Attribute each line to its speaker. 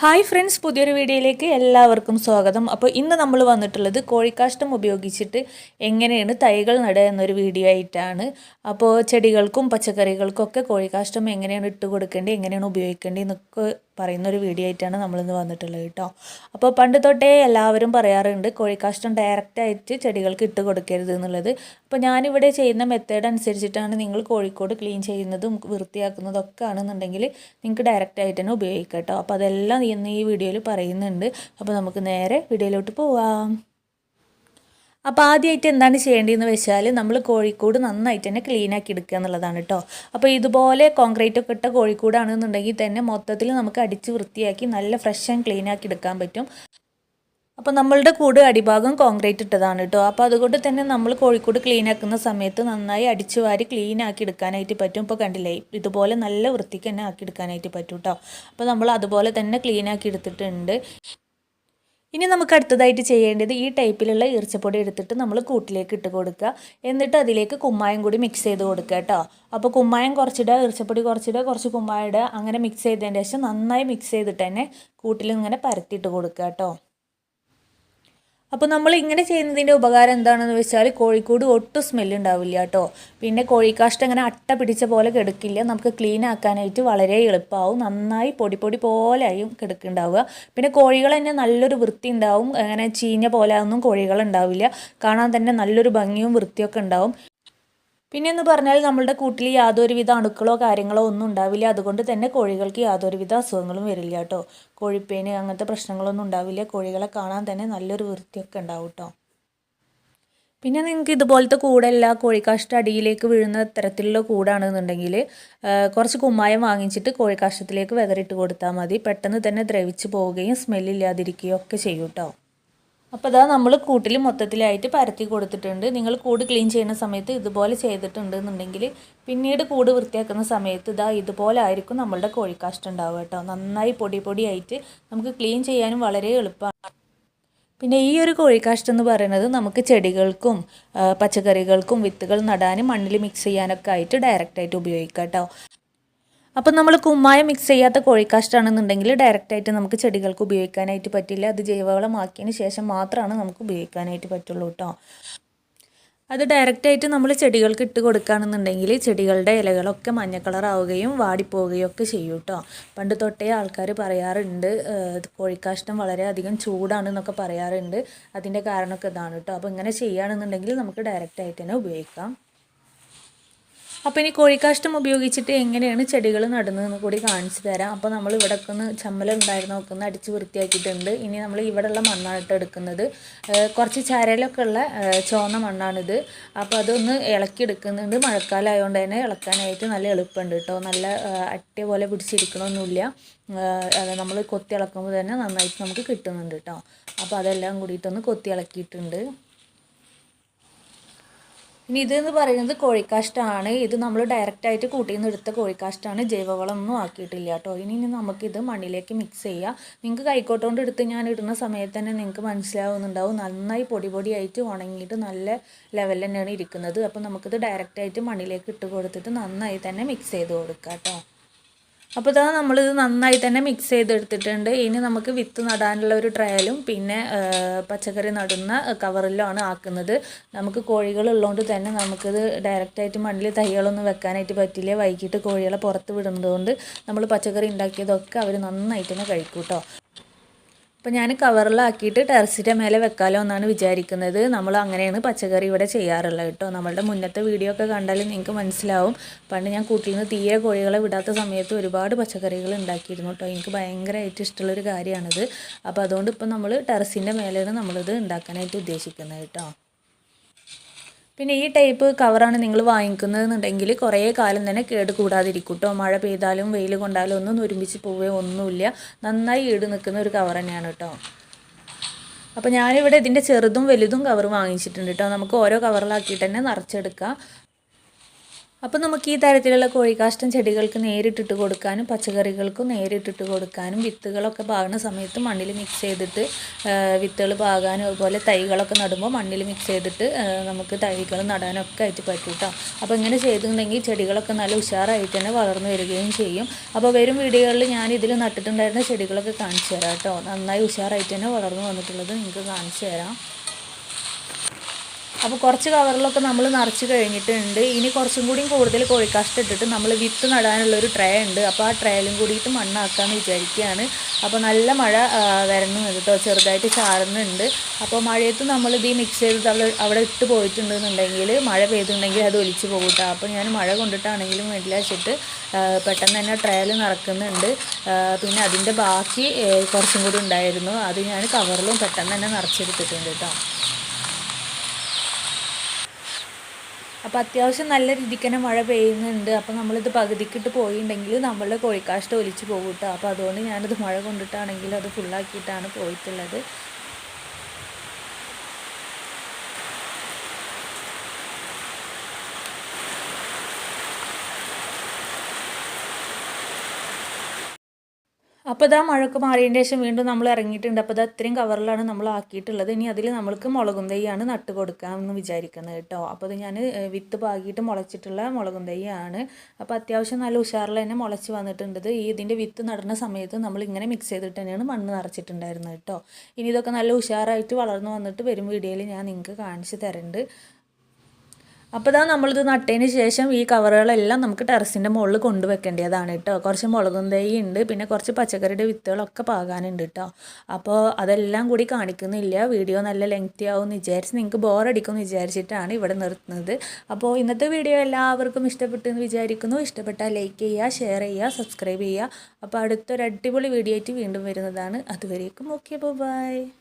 Speaker 1: Hi friends പുതിയൊരു വീഡിയോയിലേക്ക് എല്ലാവർക്കും സ്വാഗതം. അപ്പോൾ ഇന്ന് നമ്മൾ വന്നിട്ടുള്ളത് കോഴിക്കാഷ്ടം ഉപയോഗിച്ചിട്ട് എങ്ങനെയാണ് തൈകൾ നടുക എന്നൊരു വീഡിയോ ആയിട്ടാണ്. അപ്പോൾ ചെടികൾക്കും പച്ചക്കറികൾക്കും ഒക്കെ കോഴിക്കാഷ്ടം എങ്ങനെയാണ് ഇട്ട് കൊടുക്കേണ്ടത് എങ്ങനെയാണ് ഉപയോഗിക്കേണ്ടത് എന്നൊക്കെ പറയുന്ന ഒരു വീഡിയോ ആയിട്ടാണ് നമ്മളിന്ന് വന്നിട്ടുള്ളത് കേട്ടോ അപ്പോൾ പണ്ട് തൊട്ടേ എല്ലാവരും പറയാറുണ്ട് കോഴിക്കാഷ്ടം ഡയറക്റ്റായിട്ട് ചെടികൾക്ക് ഇട്ട് കൊടുക്കരുത് എന്നുള്ളത്. അപ്പോൾ ഞാനിവിടെ ചെയ്യുന്ന മെത്തേഡ് അനുസരിച്ചിട്ടാണ് നിങ്ങൾ കോഴിക്കോട് ക്ലീൻ ചെയ്യുന്നതും വൃത്തിയാക്കുന്നതൊക്കെ ആണെന്നുണ്ടെങ്കിൽ നിങ്ങൾക്ക് ഡയറക്റ്റായിട്ട് തന്നെ ഉപയോഗിക്കാം കേട്ടോ അപ്പോൾ അതെല്ലാം ഇന്ന് ഈ വീഡിയോയിൽ പറയുന്നുണ്ട്. അപ്പോൾ നമുക്ക് നേരെ വീഡിയോയിലോട്ട് പോവാം. അപ്പോൾ ആദ്യമായിട്ട് എന്താണ് ചെയ്യേണ്ടതെന്ന് വെച്ചാൽ നമ്മൾ കോഴിക്കൂട് നന്നായിട്ട് തന്നെ ക്ലീൻ ആക്കി എടുക്കുക എന്നുള്ളതാണ് കേട്ടോ അപ്പോൾ ഇതുപോലെ കോൺക്രീറ്റ് ഒക്കെ ഇട്ട കോഴിക്കൂടാണെന്നുണ്ടെങ്കിൽ തന്നെ മൊത്തത്തിൽ നമുക്ക് അടിച്ച് വൃത്തിയാക്കി നല്ല ഫ്രഷ് ആൻഡ് ക്ലീൻ ആക്കി എടുക്കാൻ പറ്റും. അപ്പോൾ നമ്മളുടെ കൂട് അടിഭാഗം കോൺക്രീറ്റ് ഇട്ടതാണ് കേട്ടോ അപ്പോൾ അതുകൊണ്ട് തന്നെ നമ്മൾ കോഴിക്കോട് ക്ലീൻ ആക്കുന്ന സമയത്ത് നന്നായി അടിച്ചു വാരി ക്ലീൻ ആക്കി എടുക്കാനായിട്ട് പറ്റും. ഇപ്പോൾ കണ്ടില്ലേ ഇതുപോലെ നല്ല വൃത്തിക്ക് തന്നെ ആക്കി എടുക്കാനായിട്ട് പറ്റും കേട്ടോ അപ്പോൾ നമ്മൾ അതുപോലെ തന്നെ ക്ലീൻ ആക്കി എടുത്തിട്ടുണ്ട്. ഇനി നമുക്ക് അടുത്തതായിട്ട് ചെയ്യേണ്ടത് ഈ ടൈപ്പിലുള്ള ഈർച്ചപ്പൊടി എടുത്തിട്ട് നമ്മൾ കൂട്ടിലേക്ക് ഇട്ട് കൊടുക്കുക. എന്നിട്ട് അതിലേക്ക് കുമ്മായം കൂടി മിക്സ് ചെയ്ത് കൊടുക്കുക കേട്ടോ. അപ്പോൾ കുമ്മായം കുറച്ചിടുക ഈർച്ചപ്പൊടി കുറച്ചിടുക കുറച്ച് കുമ്മായം ഇടുക. അങ്ങനെ മിക്സ് ചെയ്തതിന് ശേഷം നന്നായി മിക്സ് ചെയ്തിട്ട് തന്നെ കൂട്ടിൽ ഇങ്ങനെ പരത്തിയിട്ട് കൊടുക്കുക കേട്ടോ. അപ്പോൾ നമ്മൾ ഇങ്ങനെ ചെയ്യുന്നതിന്റെ ഉപകാരം എന്താണെന്ന് വെച്ചാൽ കോഴിക്കൂട് ഒട്ടും സ്മെല്ല് ഉണ്ടാവില്ല കേട്ടോ. പിന്നെ കോഴിക്കാഷ്ടം ഇങ്ങനെ അട്ട പിടിച്ച പോലെ കിടക്കില്ല. നമുക്ക് ക്ലീൻ ആക്കാനായിട്ട് വളരെ എളുപ്പമാവും നന്നായി പൊടി പൊടി പോലെ ആയും കിടക്കുന്നുണ്ടാവുക. പിന്നെ കോഴികൾ തന്നെ നല്ലൊരു വൃത്തി ഉണ്ടാവും. അങ്ങനെ ചീഞ്ഞ പോലെ ഒന്നും കോഴികൾ ഉണ്ടാവില്ല. കാണാൻ തന്നെ നല്ലൊരു ഭംഗിയും വൃത്തിയൊക്കെ ഉണ്ടാവും. പിന്നെ എന്ന് പറഞ്ഞാൽ നമ്മളുടെ കൂട്ടിൽ യാതൊരുവിധ അണുക്കളോ കാര്യങ്ങളോ ഒന്നും ഉണ്ടാവില്ല. അതുകൊണ്ട് തന്നെ കോഴികൾക്ക് യാതൊരുവിധ അസുഖങ്ങളും വരില്ല കേട്ടോ. കോഴിപ്പേന് അങ്ങനത്തെ പ്രശ്നങ്ങളൊന്നും ഉണ്ടാവില്ല. കോഴികളെ കാണാൻ തന്നെ നല്ലൊരു വൃത്തിയൊക്കെ ഉണ്ടാവും കേട്ടോ. പിന്നെ നിങ്ങൾക്ക് ഇതുപോലത്തെ കൂടല്ല കോഴിക്കാഷ്ട അടിയിലേക്ക് വീഴുന്ന തരത്തിലുള്ള കൂടാണെന്നുണ്ടെങ്കിൽ കുറച്ച് കുമ്മായം വാങ്ങിച്ചിട്ട് കോഴിക്കാഷ്ടത്തിലേക്ക് വെതറിട്ട് കൊടുത്താൽ മതി. പെട്ടെന്ന് തന്നെ ദ്രവിച്ച് പോവുകയും സ്മെല്ലില്ലാതിരിക്കുകയും ഒക്കെ ചെയ്യും കേട്ടോ. അപ്പോൾ അതാ നമ്മൾ കൂട്ടിൽ മൊത്തത്തിലായിട്ട് പരത്തി കൊടുത്തിട്ടുണ്ട്. നിങ്ങൾ കൂട് ക്ലീൻ ചെയ്യുന്ന സമയത്ത് ഇതുപോലെ ചെയ്തിട്ടുണ്ട് എന്നുണ്ടെങ്കിൽ പിന്നീട് കൂട് വൃത്തിയാക്കുന്ന സമയത്ത് ഇതാ ഇതുപോലെ ആയിരിക്കും നമ്മളുടെ കോഴിക്കാഷ്ടം ഉണ്ടാവുക കേട്ടോ. നന്നായി പൊടി പൊടിയായിട്ട് നമുക്ക് ക്ലീൻ ചെയ്യാനും വളരെ എളുപ്പമാണ്. പിന്നെ ഈ ഒരു കോഴിക്കാഷ്ടം എന്ന് പറയുന്നത് നമുക്ക് ചെടികൾക്കും പച്ചക്കറികൾക്കും വിത്തുകൾ നടാനും മണ്ണിൽ മിക്സ് ചെയ്യാനൊക്കെ ആയിട്ട് ഡയറക്റ്റായിട്ട് ഉപയോഗിക്കാം കേട്ടോ. അപ്പം നമ്മൾ കുമ്മായ മിക്സ് ചെയ്യാത്ത കോഴിക്കാഷ്ടാണെന്നുണ്ടെങ്കിൽ ഡയറക്റ്റായിട്ട് നമുക്ക് ചെടികൾക്ക് ഉപയോഗിക്കാനായിട്ട് പറ്റില്ല. അത് ജൈവവളമാക്കിയതിന് ശേഷം മാത്രമാണ് നമുക്ക് ഉപയോഗിക്കാനായിട്ട് പറ്റുള്ളൂ കേട്ടോ അത് ഡയറക്റ്റായിട്ട് നമ്മൾ ചെടികൾക്ക് ഇട്ട് കൊടുക്കുകയാണെന്നുണ്ടെങ്കിൽ ചെടികളുടെ ഇലകളൊക്കെ മഞ്ഞ കളറാവുകയും വാടിപ്പോവുകയും ഒക്കെ ചെയ്യും കേട്ടോ പണ്ട് തൊട്ടേ ആൾക്കാർ പറയാറുണ്ട് കോഴിക്കാഷ്ടം വളരെയധികം ചൂടാണെന്നൊക്കെ പറയാറുണ്ട്. അതിന്റെ കാരണമൊക്കെ ഇതാണ് കേട്ടോ അപ്പോൾ ഇങ്ങനെ ചെയ്യുകയാണെന്നുണ്ടെങ്കിൽ നമുക്ക് ഡയറക്റ്റായിട്ട് തന്നെ ഉപയോഗിക്കാം. അപ്പോൾ ഇനി കോഴിക്കാഷ്ടം ഉപയോഗിച്ചിട്ട് എങ്ങനെയാണ് ചെടികൾ നടുന്നതെന്ന് കൂടി കാണിച്ചു തരാം. അപ്പോൾ നമ്മൾ ഇവിടെ ഒന്ന് ചമ്മലുണ്ടായിരുന്നു നോക്കുന്ന അടിച്ച് വൃത്തിയാക്കിയിട്ടുണ്ട്. ഇനി നമ്മൾ ഇവിടെയുള്ള മണ്ണാണ് എടുക്കുന്നത്. കുറച്ച് ചരലൊക്കെ ഉള്ള ചുവന്ന മണ്ണാണിത്. അപ്പോൾ അതൊന്ന് ഇളക്കി എടുക്കുന്നുണ്ട്. മഴക്കാലമായതുകൊണ്ട് തന്നെ ഇളക്കാനായിട്ട് നല്ല എളുപ്പമുണ്ട് കേട്ടോ. നല്ല അട്ടിയ പോലെ പിടിച്ചിരിക്കണമൊന്നുമില്ല നമ്മൾ കൊത്തി ഇളക്കുമ്പോൾ തന്നെ നന്നായിട്ട് നമുക്ക് കിട്ടുന്നുണ്ട് കേട്ടോ. അപ്പോൾ അതെല്ലാം കൂടിയിട്ടൊന്ന് കൊത്തി ഇളക്കിയിട്ടുണ്ട്. ഇനി ഇതെന്ന് പറയുന്നത് കോഴിക്കാഷ്ടമാണ് ഇത് നമ്മൾ ഡയറക്റ്റായിട്ട് കൂട്ടി നിന്ന് എടുത്ത കോഴിക്കാഷ്ടമാണ് ജൈവവളമൊന്നും ആക്കിയിട്ടില്ല കേട്ടോ. ഇനി നമുക്കിത് മണ്ണിലേക്ക് മിക്സ് ചെയ്യാം. നിങ്ങൾക്ക് കൈക്കോട്ടുകൊണ്ട് എടുത്ത് ഞാൻ ഇടുന്ന സമയത്ത് തന്നെ നിങ്ങൾക്ക് മനസ്സിലാവുന്നുണ്ടാവും. നന്നായി പൊടി പൊടിയായിട്ട് ഉണങ്ങിയിട്ട് നല്ല ലെവലിൽ തന്നെയാണ് ഇരിക്കുന്നത്. അപ്പോൾ നമുക്കിത് ഡയറക്റ്റായിട്ട് മണ്ണിലേക്ക് ഇട്ട് കൊടുത്തിട്ട് നന്നായി തന്നെ മിക്സ് ചെയ്ത് കൊടുക്കാം കേട്ടോ. അപ്പോൾ ഇതാ നമ്മളിത് നന്നായി തന്നെ മിക്സ് ചെയ്തെടുത്തിട്ടുണ്ട്. ഇനി നമുക്ക് വിത്ത് നടാനുള്ള ഒരു ട്രയലും പിന്നെ പച്ചക്കറി നടുന്ന കവറിലുമാണ് ആക്കുന്നത്. നമുക്ക് കോഴികൾ ഉള്ളതുകൊണ്ട് തന്നെ നമുക്കിത് ഡയറക്റ്റായിട്ട് മണ്ണിൽ തൈകളൊന്നും വെക്കാനായിട്ട് പറ്റില്ല. വൈകിട്ട് കോഴികളെ പുറത്ത് വിടുന്നതുകൊണ്ട് നമ്മൾ പച്ചക്കറി ഉണ്ടാക്കിയതൊക്കെ അവർ നന്നായിട്ട് തന്നെ കഴിക്കും കേട്ടോ അപ്പോൾ ഞാൻ കവറിലാക്കിയിട്ട് ടെറസിന്റെ മേലെ വെക്കാലോ എന്നാണ് വിചാരിക്കുന്നത്. നമ്മൾ അങ്ങനെയാണ് പച്ചക്കറി ഇവിടെ ചെയ്യാറുള്ളത് കേട്ടോ. നമ്മളുടെ മുന്നത്തെ വീഡിയോ ഒക്കെ കണ്ടാലും നിങ്ങൾക്ക് മനസ്സിലാവും. പണ്ട് ഞാൻ കൂട്ടിൽ നിന്ന് തീരെ കോഴികളെ വിടാത്ത സമയത്ത് ഒരുപാട് പച്ചക്കറികൾ ഉണ്ടാക്കിയിരുന്നു കേട്ടോ. എനിക്ക് ഭയങ്കരമായിട്ട് ഇഷ്ടമുള്ളൊരു കാര്യമാണിത്. അപ്പോൾ അതുകൊണ്ട് ഇപ്പോൾ നമ്മൾ ടെറസിന്റെ മേലെയാണ് നമ്മളിത് ഉണ്ടാക്കാനായിട്ട് ഉദ്ദേശിക്കുന്നത് കേട്ടോ. പിന്നെ ഈ ടൈപ്പ് കവറാണ് നിങ്ങൾ വാങ്ങിക്കുന്നതെന്നുണ്ടെങ്കിൽ കുറേ കാലം തന്നെ കേട് കൂടാതിരിക്കും കേട്ടോ മഴ പെയ്താലും വെയിൽ കൊണ്ടാലും ഒന്നും ഒരുമിച്ച് പോവുകയോ ഒന്നുമില്ല. നന്നായി ഈട് നിൽക്കുന്ന ഒരു കവർ തന്നെയാണ് കേട്ടോ അപ്പോൾ ഞാനിവിടെ ഇതിന്റെ ചെറുതും വലുതും കവർ വാങ്ങിച്ചിട്ടുണ്ട് കേട്ടോ നമുക്ക് ഓരോ കവറിലാക്കിയിട്ട് തന്നെ നിറച്ചെടുക്കാം. അപ്പോൾ നമുക്ക് ഈ തരത്തിലുള്ള കോഴിക്കാഷ്ടം ചെടികൾക്ക് നേരിട്ടിട്ട് കൊടുക്കാനും പച്ചക്കറികൾക്കും നേരിട്ടിട്ട് കൊടുക്കാനും വിത്തുകളൊക്കെ പാകുന്ന സമയത്ത് മണ്ണിൽ മിക്സ് ചെയ്തിട്ട് വിത്തുകൾ പാകാനും അതുപോലെ തൈകളൊക്കെ നടുമ്പോൾ മണ്ണിൽ മിക്സ് ചെയ്തിട്ട് നമുക്ക് തൈകൾ നടാനൊക്കെ ആയിട്ട് പറ്റും കേട്ടോ അപ്പോൾ ഇങ്ങനെ ചെയ്തിട്ടുണ്ടെങ്കിൽ ചെടികളൊക്കെ നല്ല ഉഷാറായിട്ട് തന്നെ വളർന്നു വരികയും ചെയ്യും. അപ്പോൾ വരും വീഡിയോകളിൽ ഞാൻ ഇതിൽ നട്ടിട്ടുണ്ടായിരുന്ന ചെടികളൊക്കെ കാണിച്ചു തരാം കേട്ടോ നന്നായി ഉഷാറായിട്ട് തന്നെ വളർന്നു വന്നിട്ടുള്ളത് നിങ്ങൾക്ക് കാണിച്ചു തരാം. അപ്പോൾ കുറച്ച് കവറിലൊക്കെ നമ്മൾ നിറച്ച് കഴിഞ്ഞിട്ടുണ്ട്. ഇനി കുറച്ചും കൂടിയും കൂടുതൽ കോഴിക്കാഷ്ടം ഇട്ടിട്ട് നമ്മൾ വിത്ത് നടാനുള്ളൊരു ട്രേ ഉണ്ട്. അപ്പോൾ ആ ട്രേലും കൂടിയിട്ട് മണ്ണാക്കാമെന്ന് വിചാരിക്കുകയാണ് അപ്പോൾ നല്ല മഴ വരണുണ്ട് കേട്ടോ ചെറുതായിട്ട് ചാറുന്നുണ്ട്. അപ്പോൾ മഴയത്ത് നമ്മൾ ഇത് മിക്സ് ചെയ്ത് അവിടെ അവിടെ ഇട്ട് പോയിട്ടുണ്ടെന്നുണ്ടെങ്കിൽ മഴ പെയ്തിട്ടുണ്ടെങ്കിൽ അത് ഒലിച്ച് പോകും കേട്ടോ അപ്പോൾ ഞാൻ മഴ കൊണ്ടിട്ടാണെങ്കിലും വേണ്ടില്ല വെച്ചിട്ട് പെട്ടെന്ന് തന്നെ ട്രയൽ നടക്കുന്നുണ്ട് പിന്നെ അതിന്റെ ബാക്കി കുറച്ചും കൂടി ഉണ്ടായിരുന്നു. അത് ഞാൻ കവറിലും പെട്ടെന്ന് തന്നെ നിറച്ചെടുത്തിട്ടുണ്ട് കേട്ടോ അപ്പോൾ അത്യാവശ്യം നല്ല രീതിക്ക് തന്നെ മഴ പെയ്യുന്നുണ്ട്. അപ്പോൾ നമ്മളിത് പകുതിക്കിട്ട് പോയിട്ടുണ്ടെങ്കിൽ നമ്മളുടെ കോഴിക്കാഷ്ടം ഒലിച്ച് പോകും കേട്ടോ അപ്പോൾ അതുകൊണ്ട് ഞാനത് മഴ കൊണ്ടിട്ടാണെങ്കിലും അത് ഫുള്ളാക്കിയിട്ടാണ് പോയിട്ടുള്ളത്. അപ്പോൾ ഇതാ മഴക്ക് മാറിയതിന് ശേഷം വീണ്ടും നമ്മൾ ഇറങ്ങിയിട്ടുണ്ട്. അപ്പോൾ ഇത് അത്രയും കവറിലാണ് നമ്മൾ ആക്കിയിട്ടുള്ളത്. ഇനി അതിൽ നമ്മൾക്ക് മുളകും തൈയാണ് നട്ട് കൊടുക്കാമെന്ന് വിചാരിക്കുന്നത് കേട്ടോ. അപ്പോൾ ഇത് ഞാൻ വിത്ത് പാകിയിട്ട് മുളച്ചിട്ടുള്ള മുളകും തൈയാണ് അപ്പോൾ അത്യാവശ്യം നല്ല ഉഷാറിൽ തന്നെ മുളച്ച് വന്നിട്ടുണ്ട് ഈ ഇതിന്റെ വിത്ത് നടുന്ന സമയത്ത് നമ്മൾ ഇങ്ങനെ മിക്സ് ചെയ്തിട്ട് തന്നെയാണ് മണ്ണ് നിറച്ചിട്ടുണ്ടായിരുന്നത് കേട്ടോ. ഇനി ഇതൊക്കെ നല്ല ഉഷാറായിട്ട് വളർന്നു വന്നിട്ട് വരും വീഡിയോയിൽ ഞാൻ നിങ്ങൾക്ക് കാണിച്ച് തരുന്നുണ്ട് അപ്പോൾ ഇതാ നമ്മളിത് നട്ടതിന് ശേഷം ഈ കവറുകളെല്ലാം നമുക്ക് ടെറസിന്റെ മുകളിൽ കൊണ്ടുവെക്കേണ്ടതാണ് കേട്ടോ കുറച്ച് മുളകും തൈ ഉണ്ട് പിന്നെ കുറച്ച് പച്ചക്കറിയുടെ വിത്തുകളൊക്കെ പാകാനുണ്ട് കേട്ടോ അപ്പോൾ അതെല്ലാം കൂടി കാണിക്കുന്നില്ല. വീഡിയോ നല്ല ലെങ്തി ആവും വിചാരിച്ച് നിങ്ങൾക്ക് ബോറടിക്കുമെന്ന് വിചാരിച്ചിട്ടാണ് ഇവിടെ നിർത്തുന്നത്. അപ്പോൾ ഇന്നത്തെ വീഡിയോ എല്ലാവർക്കും ഇഷ്ടപ്പെട്ടു എന്ന് വിചാരിക്കുന്നു. ഇഷ്ടപ്പെട്ടാൽ ലൈക്ക് ചെയ്യുക ഷെയർ ചെയ്യുക സബ്സ്ക്രൈബ് ചെയ്യുക. അപ്പോൾ അടുത്തൊരു അടിപൊളി വീഡിയോ ആയിട്ട് വീണ്ടും വരുന്നതാണ്. അതുവരേക്കും ഓക്കെ ബൈ